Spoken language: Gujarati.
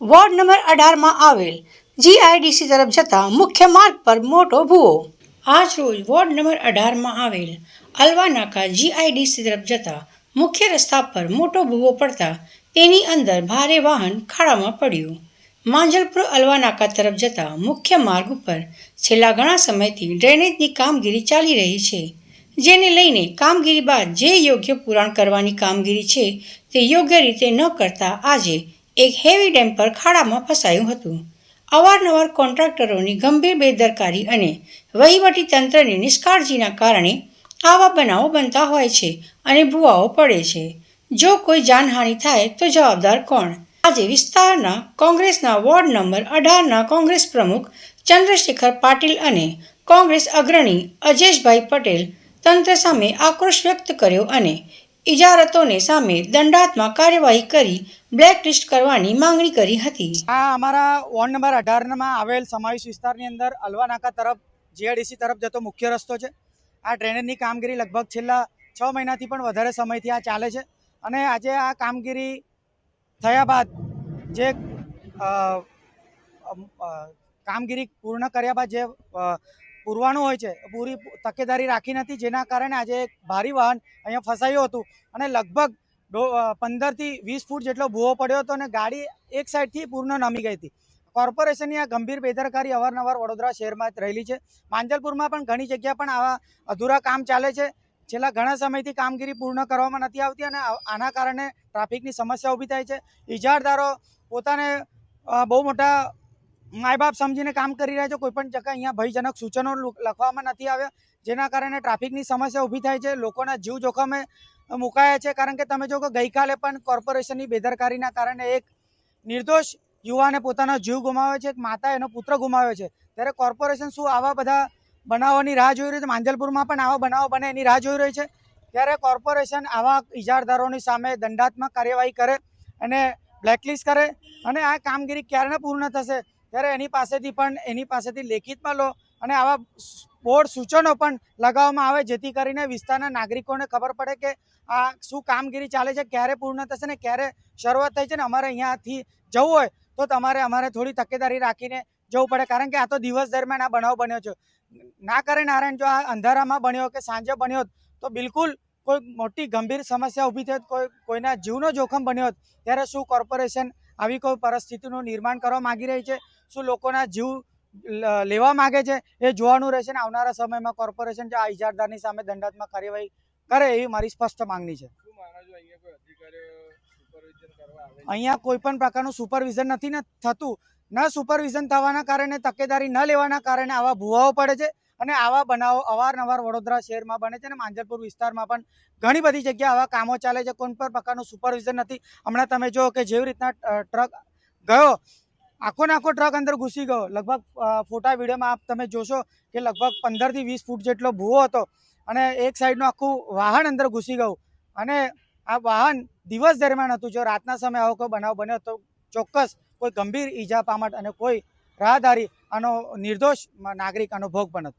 વોર્ડ નંબર અઢારમાં આવેલ જીઆઈડીસી તરફ જતા મુખ્ય માર્ગ પર મોટો ભૂવો. આજ રોજ વોર્ડ નંબર અઢારમાં આવેલ અલવા નાકા જીઆઈડીસી તરફ જતા મુખ્ય રસ્તા પર મોટો ભૂવો પડતા તેની અંદર ભારે વાહન ખાડામાં પડ્યું. માંજલપુર અલવા નાકા તરફ જતા મુખ્ય માર્ગ ઉપર છેલ્લા ઘણા સમયથી ડ્રેનેજની કામગીરી ચાલી રહી છે. જેને લઈને કામગીરી બાદ જે યોગ્ય પુરાણ કરવાની કામગીરી છે તે યોગ્ય રીતે ન કરતા આજે એક હેવી ડેમ પર ખાડામાં ફસાયું હતું. અવારનવાર કોન્ટ્રાક્ટરોની ગંભીર બેદરકારી અને વહીવટી તંત્રની નિષ્કાળજીના કારણે આવા બનાવો બનતા હોય છે અને ભૂવાઓ પડે છે. જો કોઈ જાનહાનિ થાય તો જવાબદાર કોણ? આજે વિસ્તારના કોંગ્રેસના વોર્ડ નંબર અઢારના કોંગ્રેસ પ્રમુખ ચંદ્રશેખર પાટીલ અને કોંગ્રેસ અગ્રણી અજેશભાઈ પટેલ તંત્ર સામે આક્રોશ વ્યક્ત કર્યો અને ઇજારતોને સામે દંડાત્મક કાર્યવાહી કરી બ્લેકલિસ્ટ કરવાની માંગણી કરી હતી. આ અમારા વોર્ડ નંબર અઢારમાં આવેલ સમાવેશ વિસ્તારની અંદર અલવા નાકા તરફ જીઆઈડીસી તરફ જતો મુખ્ય રસ્તો છે. આ ડ્રેનેજની કામગીરી લગભગ છેલ્લા છ મહિનાથી પણ વધારે સમયથી આ ચાલે છે. અને આજે આ કામગીરી થયા બાદ જે કામગીરી પૂર્ણ કર્યા બાદ જે પુરવાનું હોય છે. પૂરી તકેદારી રાખી નથી. જેના કારણે આજે એક ભારી વાહન અહીંયા ફસાયું હતું. અને લગભગ પંદરથી વીસ ફૂટ જેટલો ભૂવો પડ્યો હતો અને ગાડી એક સાઈડથી પૂર્ણ નમી ગઈ હતી. કોર્પોરેશનની આ ગંભીર બેદરકારી અવારનવાર વડોદરા શહેરમાં રહેલી છે. માંજલપુરમાં પણ ઘણી જગ્યા પણ આવા અધૂરા કામ ચાલે છે. છેલ્લા ઘણા સમયથી કામગીરી પૂર્ણ કરવામાં નથી આવતી અને આના કારણે ટ્રાફિકની સમસ્યા ઊભી થાય છે. ઇજારદારો પોતાને બહુ મોટા માય બાપ સમજીને કામ કરી રહ્યા છે કોઈ પણ જગ્યાએ અહીંયા ભયજનક સૂચનો લખવામાં નથી આવ્યા. જેના કારણે ટ્રાફિકની સમસ્યા ઊભી થાય છે, લોકોના જીવ જોખમે મુકાયા છે. કારણ કે તમે જો કે ગઈકાલે પણ કોર્પોરેશનની બેદરકારીના કારણે એક નિર્દોષ યુવાને પોતાનો જીવ ગુમાવ્યો છે, એક માતા એનો પુત્ર ગુમાવ્યો છે. ત્યારે કોર્પોરેશન શું આવા બધા બનાવોની રાહ જોઈ રહ્યું છે? માંજલપુરમાં પણ આવા બનાવો બને એની રાહ જોઈ રહી છે. ત્યારે કોર્પોરેશન આવા ઇજારદારોની સામે દંડાત્મક કાર્યવાહી કરે અને બ્લેકલિસ્ટ કરે અને આ કામગીરી ક્યારે પૂર્ણ થશે? ત્યારે એની પાસેથી પણ, એની પાસેથી લેખિતમાં લો અને આવા બોર્ડ સૂચનો પણ લગાવવામાં આવે, જેથી કરીને વિસ્તારના નાગરિકોને ખબર પડે કે આ શું કામગીરી ચાલે છે, ક્યારે પૂર્ણ થશે ને ક્યારે શરૂઆત થઈ છે ને અમારે અહીંયાથી જવું હોય તો તમારે, અમારે થોડી તકેદારી રાખીને જવું પડે. કારણ કે આ તો દિવસ દરમિયાન આ બનાવ બન્યો છે. ના કરે નારાયણ, જો આ અંધારામાં બન્યો કે સાંજે બન્યો તો બિલકુલ કોઈ મોટી ગંભીર સમસ્યા ઊભી થઈ કોઈ, કોઈના જીવનો જોખમ બન્યો ત્યારે શું કોર્પોરેશન આવી કોઈ પરિસ્થિતિનું નિર્માણ કરવા માગી રહી છે? શું લોકોના જીવ લેવા માગે છે? એ જોવાનું રહેશે ને આવનારા સમયમાં કોર્પોરેશન જે આ ઇજારદારની સામે દંડાત્મક કાર્યવાહી કરે એવી મારી સ્પષ્ટ માંગણી અહીંયા કોઈ છે? અહીંયા કોઈ પણ પ્રકારનું સુપરવિઝન નથી ને થતું. ન સુપરવિઝન થવાના કારણે તકેદારી ન લેવાના કારણે આવા ભૂવાઓ પડે છે. અને આવા બનાવો, અવારનવાર વડોદરા શહેરમાં બને છે અને માંજલપુર વિસ્તારમાં પણ ઘણી બધી જગ્યાએ આવા કામો ચાલે છે. કોઈ પણ પ્રકારનું સુપરવિઝન નથી. હમણાં તમે જો કે જેવી રીતના ટ્રક ગયો, આખો ને આખો ટ્રક અંદર ઘૂસી ગયો. લગભગ ફોટા વિડીયોમાં આપ તમે જોશો કે લગભગ પંદરથી વીસ ફૂટ જેટલો ભૂવો હતો અને એક સાઈડનું આખું વાહન અંદર ઘૂસી ગયું. અને આ વાહન દિવસ દરમિયાન હતું. જો રાતના સમયે આવો કોઈ બનાવ બન્યો તો ચોક્કસ કોઈ ગંભીર ઈજા પામટ અને કોઈ રાહદારી આનો નિર્દોષ નાગરિક આનો ભોગ બનત